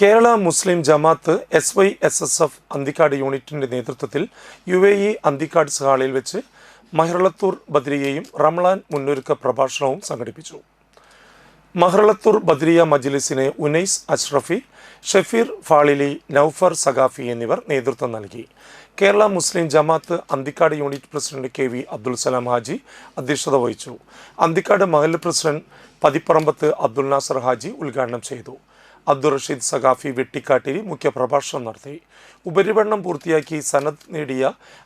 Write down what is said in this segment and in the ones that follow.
Kerala Muslim Jamaat S Y S S S Anthikad Anthikkad നേതൃത്വത്തിൽ U A E Anthikad ഹാളിൽ വെച്ച് മഹ്റളത്തൂർ ബദ്രിയയും റംലാൻ മുന്നൊരുക്ക പ്രഭാഷണവും സംഘടിപ്പിച്ചു. മഹ്റളത്തൂർ ബദ്രിയ മജ്ലിസിനെ ഉനൈസ് അഷ്റഫി ഷഫീർ ഫാളിലി നൌഫർ സഖാഫി എന്നിവർ നേതൃത്വം നൽകി. Kerala Muslim Jamaat Anthikkad unit president K V Abdul Salam Haji അധ്യക്ഷത വഹിച്ചു. അന്തിക്കാട് മഹൽ പ്രസിഡന്റ് പതിപ്പറമ്പത്ത് അബ്ദുൽ നാസർ ഹാജി ഉദ്ഘാടനം ചെയ്തു. അബ്ദുൾ റഷീദ് സഖാഫി വെട്ടിക്കാട്ടിരി മുഖ്യപ്രഭാഷണം നടത്തി. ഉപരിപഠനം പൂർത്തിയാക്കി സനദ് നേടിയ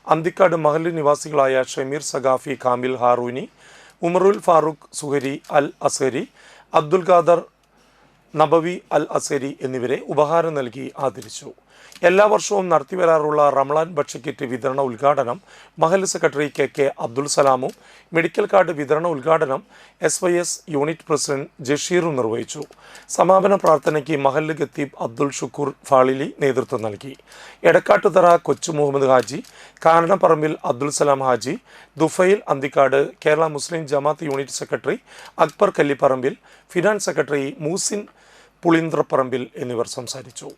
അന്തിക്കാട് മഹൽ നിവാസികളായ ഷമീർ സഖാഫി കാമിൽ ഹാറൂനി ഉമറുൽ ഫാറൂഖ് സുഹരി അൽ അസരി അബ്ദുൽ ഖാദർ നബവി അൽ അസരി എന്നിവരെ ഉപഹാരം നൽകി ആദരിച്ചു. എല്ലാ വർഷവും നടത്തിവരാറുള്ള റംലാൻ ഭക്ഷ്യക്കിറ്റ് വിതരണ ഉദ്ഘാടനം Mahal secretary K K Abdul സലാമും medical card വിതരണ ഉദ്ഘാടനം S Y S unit president ജഷീറും നിർവഹിച്ചു. സമാപന പ്രാർത്ഥനയ്ക്ക് മഹല്ല് ഖത്തീബ് അബ്ദുൽ ഷുക്കൂർ ഫാളിലി നേതൃത്വം നൽകി. Edakkattuthara Kochu Muhammad Haji Karanaparambil Abdul Salam Haji Dufail Anthikkad Kerala Muslim Jamaat unit secretary Akbar Kallipparambil finance secretary Moosin Pulinthrapparambil എന്നിവർ സംസാരിച്ചു.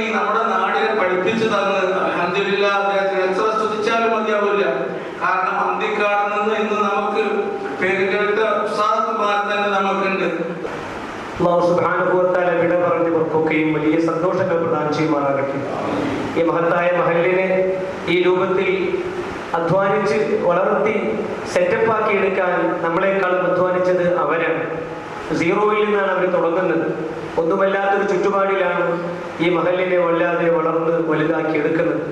ഈ നമ്മുടെ നാടിനെ പഠിപ്പിച്ചു കാരണം അന്തിക്കാടുന്നത് ഇന്ന് നമുക്ക് പേര് കേട്ട തന്നെ നമുക്കുണ്ട് അള്ളാഹു സുബാനുഭവത്താല വിട പറഞ്ഞവർക്കൊക്കെയും വലിയ സന്തോഷങ്ങൾ പ്രദാനം ചെയ്യുമാറാകട്ടെ. ഈ മഹത്തായ മഹലിനെ ഈ രൂപത്തിൽ അധ്വാനിച്ച് വളർത്തി സെറ്റപ്പാക്കി എടുക്കാൻ നമ്മളെക്കാളും അധ്വാനിച്ചത് അവരാണ്. സീറോയിൽ നിന്നാണ് അവർ തുടങ്ങുന്നത്. ഒന്നുമല്ലാത്തൊരു ചുറ്റുപാടിലാണ് ഈ മഹലിനെ വല്ലാതെ വളർന്ന് വലുതാക്കി എടുക്കുന്നത്.